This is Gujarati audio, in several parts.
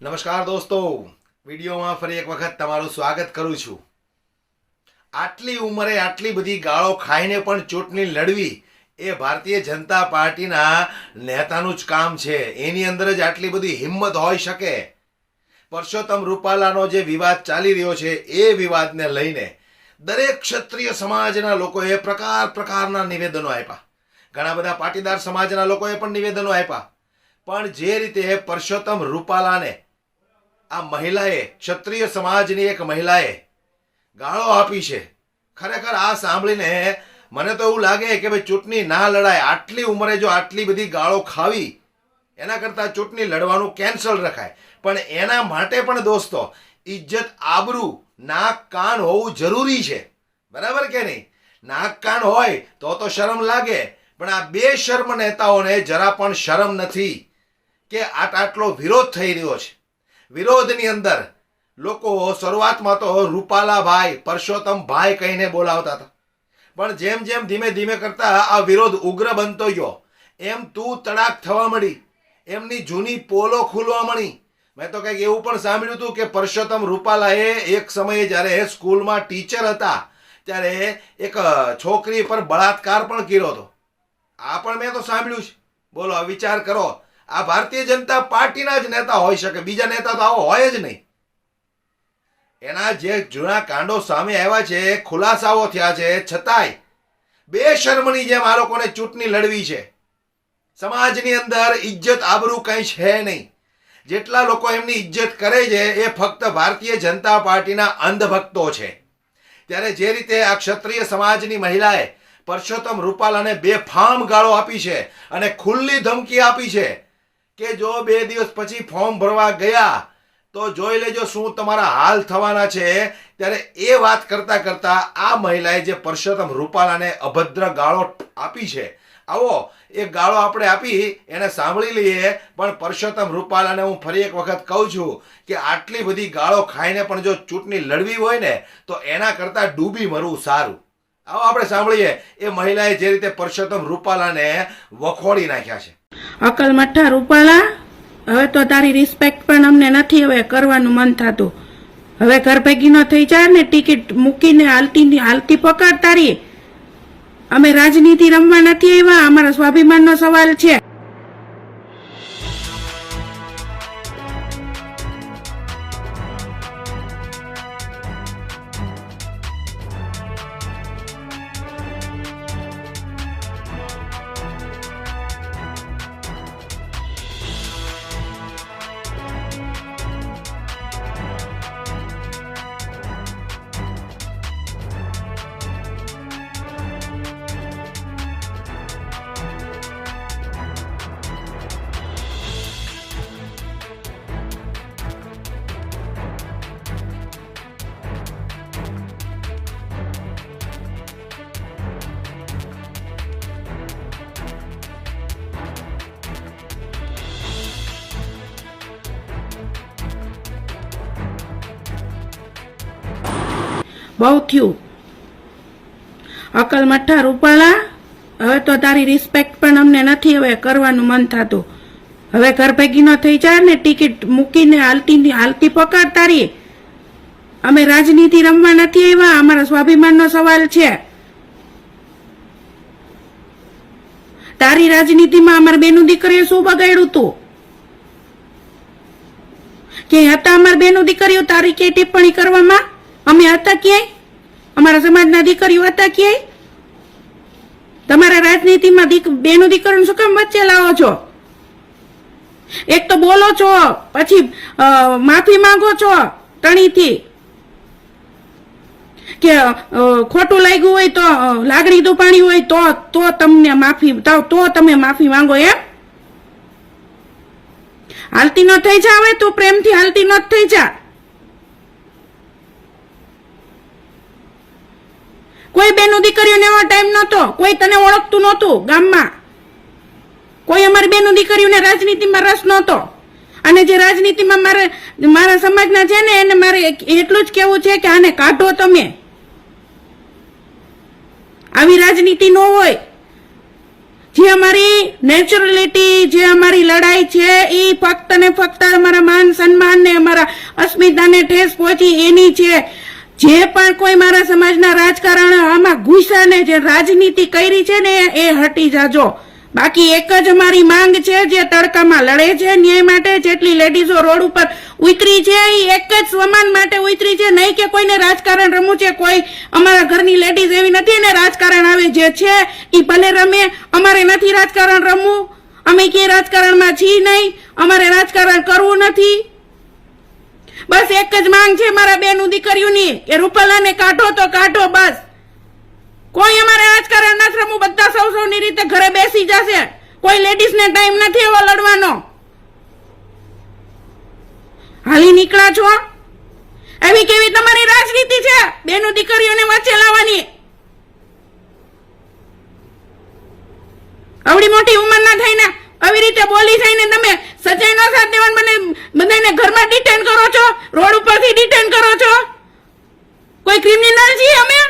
નમસ્કાર દોસ્તો. વિડીયોમાં ફરી એક વખત તમારું સ્વાગત કરું છું. આટલી ઉંમરે આટલી બધી ગાળો ખાઈને પણ ચૂંટણી લડવી એ ભારતીય જનતા પાર્ટીના નેતાનું જ કામ છે. એની અંદર જ આટલી બધી હિંમત હોઈ શકે. પરસોત્તમ રૂપાલાનો જે વિવાદ ચાલી રહ્યો છે એ વિવાદને લઈને દરેક ક્ષત્રિય સમાજના લોકોએ પ્રકાર પ્રકારના નિવેદનો આપ્યા. ઘણા બધા પાટીદાર સમાજના લોકોએ પણ નિવેદનો આપ્યા. પણ જે રીતે પરસોત્તમ રૂપાલાને આ મહિલાએ, ક્ષત્રિય સમાજની એક મહિલાએ ગાળો આપી છે. ખરેખર આ સાંભળીને મને તો એવું લાગે કે ભાઈ ચૂંટણી ના લડાય. આટલી ઉંમરે જો આટલી બધી ગાળો ખાવી, એના કરતાં ચૂંટણી લડવાનું કેન્સલ રખાય. પણ એના માટે પણ દોસ્તો ઇજ્જત આબરૂ, નાક કાન હોવું જરૂરી છે. બરાબર કે નહીં? નાક કાન હોય તો તો શરમ લાગે, પણ આ બે શર્મ નેતાઓને જરા પણ શરમ નથી કે આટ આટલો વિરોધ થઈ રહ્યો છે. વિરોધની અંદર લોકો શરૂઆતમાં તો રૂપાલાભાઈ, પરસોત્તમ ભાઈ કહીને બોલાવતા હતા. પણ જેમ જેમ ધીમે ધીમે કરતા આ વિરોધ ઉગ્ર બનતો ગયો. એમ તું તડાક થવા મળી, એમની જૂની પોલો ખુલવા મળી. મેં તો કંઈક એવું પણ સાંભળ્યું હતું કે પરસોત્તમ રૂપાલાએ એક સમયે જ્યારે સ્કૂલમાં ટીચર હતા, ત્યારે એક છોકરી પર બળાત્કાર પણ કર્યો હતો. આ પણ મેં તો સાંભળ્યું છે. બોલો, વિચાર કરો. આ ભારતીય જનતા પાર્ટીના જ નેતા હોઈ શકે. બીજા નેતા તો આવો હોય જ નહીં. એના જે જૂના કાંડો સામે આવ્યા છે, ખુલાસાઓ થયા છે, છતાંય બે શર્મની જેમ આ લોકોને ચૂંટણી લડવી છે. સમાજની અંદર ઇજ્જત આબરૂ કંઈ છે નહીં. જેટલા લોકો એમની ઇજ્જત કરે છે, એ ફક્ત ભારતીય જનતા પાર્ટીના અંધભક્તો છે. ત્યારે જે રીતે આ ક્ષત્રિય સમાજની મહિલાએ પરસોત્તમ રૂપાલાને બે ફામ ગાળો આપી છે અને ખુલ્લી ધમકી આપી છે કે જો બે દિવસ પછી ફોર્મ ભરવા ગયા, તો જોઈ લેજો શું તમારા હાલ થવાના છે. ત્યારે એ વાત કરતા કરતા આ મહિલાએ જે પરસોત્તમ રૂપાલાને અભદ્ર ગાળો આપી છે, આવો, એ ગાળો આપણે આપી, એને સાંભળી લઈએ. પણ પરસોત્તમ રૂપાલાને હું ફરી એક વખત કહું છું કે આટલી બધી ગાળો ખાઈને પણ જો ચૂંટણી લડવી હોય ને, તો એના કરતાં ડૂબી મરવું સારું. આવો આપણે સાંભળીએ. એ મહિલાએ જે રીતે પરસોત્તમ રૂપાલાને વખોડી નાખ્યા છે. અકલ મઠ્ઠા રૂપાલા, હવે તો તારી રિસ્પેક્ટ પણ અમને નથી, હવે કરવાનું મન થતું. હવે ઘર ભેગી ન થઈ જાય ને ટિકિટ મૂકીને હાલતી હાલતી પકડ તારી. અમે રાજનીતિ રમવા નથી આવ્યા, અમારા સ્વાભિમાનનો સવાલ છે. બહુ થયું. અકલ મઠ્ઠા રૂપાળા હવે તો તારી રિસ્પેક્ટ પણ અમને નથી, હવે કરવાનું મન થતું. હવે ઘર ભેગી ન થઈ જાય ને ટિકિટ મૂકીને હાલતી હાલતી પકડ તારી. અમે રાજનીતિ રમવા નથી આવ્યા, અમારા સ્વાભિમાનનો સવાલ છે. તારી રાજનીતિમાં અમારા બેનું દીકરીએ શું બગાડ્યું તું? કે હતા અમારા બેનું દીકરીઓ તારી કે ટિપ્પણી કરવામાં? અમે હતા ક્યાંય? અમારા સમાજના દીકરીઓ હતા ક્યાંય? તમારા રાજનીતિમાં દીક, બેનું દીકરીનું શું કામ વચ્ચે લાવો છો? એક તો બોલો છો, પછી માફી માંગો છો તણીથી. કે ખોટું લાગ્યું હોય તો લાગણી દુપાણી હોય તો તો તમને માફી, તો તમે માફી માંગો એમ? હાલતી ન થઈ જા હવે તું, પ્રેમથી હાલતી ન થઈ જા. કોઈ બેનો દીકરીઓને એવો ટાઈમ નહોતો. કોઈ તને ઓળખતું નહોતું ગામમાં. કોઈ અમારી બેનો દીકરીઓને રાજનીતિમાં રસ નહોતો. અને જે રાજનીતિમાં મારે, મારા સમાજના છે ને, એને મારે એટલું જ કહેવું છે કે આને કાઢો તમે. આવી રાજનીતિ ન હોય. જે અમારી નેચરલિટી, જે અમારી લડાઈ છે, એ ફક્ત ને ફક્ત અમારા માન સન્માન દિલને ઠેસ પહોંચી એની છે. જે પણ કોઈ મારા સમાજના રાજકારણ આમાં ઘૂસ્યા ને જે રાજનીતિ કરી છે ને એ હટી જાજો. બાકી એક જ અમારી માંગ છે જે તડકામાં લડે છે ન્યાય માટે જેટલી લેડીઝો રોડ ઉપર ઉતરી છે એ એક જ સમાન માટે ઉતરી છે. નહીં કે કોઈને રાજકારણ રમવું છે, કોઈ અમારા ઘરની લેડીઝ એવી નથી ને રાજકારણ આવે જે છે એ ભલે રમે, અમારે નથી રાજકારણ રમવું. અમે કે રાજકારણમાં છીએ નહીં, અમારે રાજકારણ કરવું નથી. બસ એક જ માંગ છે મારા બેનું દીકરીઓની, કે રૂપાલાને કાઢો તો કાઢો બસ. કોઈ અમારે રાજકારણ નથી રમવું બધા સૌ સૌની રીતે ઘરે બેસી જશે. કોઈ લેડીઝને ટાઈમ નથી એવો લડવાનો. હાલી નીકળ્યા છો? એવી કેવી તમારી રાજનીતિ છે? બેનું દીકરીઓને વચ્ચે લાવવાની. આવડી મોટી ઉંમરના થઈને આવી રીતે બોલી થઈને તમે સચાઈ ના સાથ દેવાન મને બધાને ઘરમાં ડિટેન કરો છો? રોડ ઉપરથી ડિટેન કરો છો? કોઈ ક્રિમિનલ છીએ અમે?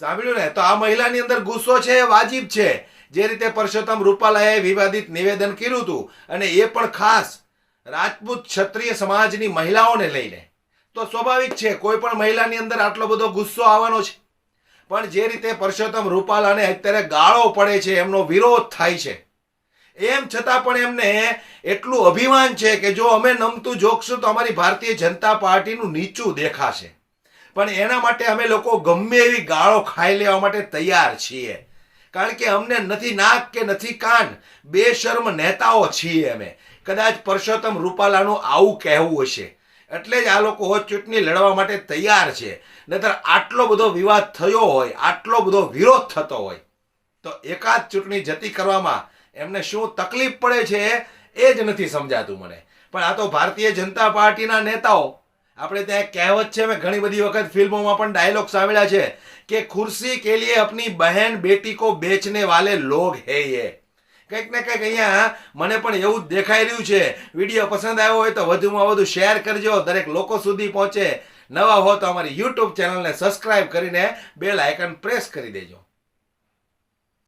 સાંભળ્યું ને, તો આ મહિલાની અંદર ગુસ્સો છે વાજિબ છે. જે રીતે પરસોત્તમ રૂપાલાએ વિવાદિત નિવેદન કર્યું હતું અને એ પણ ખાસ રાજપૂત ક્ષત્રિય સમાજની મહિલાઓને લઈને. તો સ્વાભાવિક છે, કોઈ પણ મહિલાની અંદર આટલો બધો ગુસ્સો આવવાનો છે. પણ જે રીતે પરસોત્તમ રૂપાલાને અત્યારે ગાળો પડે છે, એમનો વિરોધ થાય છે. એમ છતાં પણ એમને એટલું અભિમાન છે કે જો અમે નમતું જોખશું તો અમારી ભારતીય જનતા પાર્ટીનું નીચું દેખાશે. પણ એના માટે અમે લોકો ગમે એવી ગાળો ખાઈ લેવા માટે તૈયાર છીએ. કારણ કે અમને નથી નાક કે નથી કાન બે શર્મ નેતાઓ છીએ અમે. કદાચ પરસોત્તમ રૂપાલાનું આવું કહેવું હશે. એટલે જ આ લોકો ચૂંટણી લડવા માટે તૈયાર છે. નહીતર આટલો બધો વિવાદ થયો હોય, આટલો બધો વિરોધ થતો હોય, તો એકાદ ચૂંટણી જતી કરવામાં એમને શું તકલીફ પડે છે એ જ નથી સમજાતું મને. પણ આ તો ભારતીય જનતા પાર્ટીના નેતાઓ, આપણે ત્યાં કહેવત છે, મેં ઘણી બધી વખત ફિલ્મોમાં પણ ડાયલોગ સાંભળ્યા છે, કે ખુરશી કે લીએ અપની બહેન બેટી કો બેચને વાલે લોગ હે યે. કંઈક ને કંઈક અહીંયા મને પણ એવું જ દેખાઈ રહ્યું છે. વીડિયો પસંદ આવ્યો હોય તો વધુમાં વધુ શેર કરજો. દરેક લોકો સુધી પહોંચે. નવા હો તો અમારી યુટ્યુબ ચેનલને સબસ્ક્રાઈબ કરીને બેલ આઇકન પ્રેસ કરી દેજો.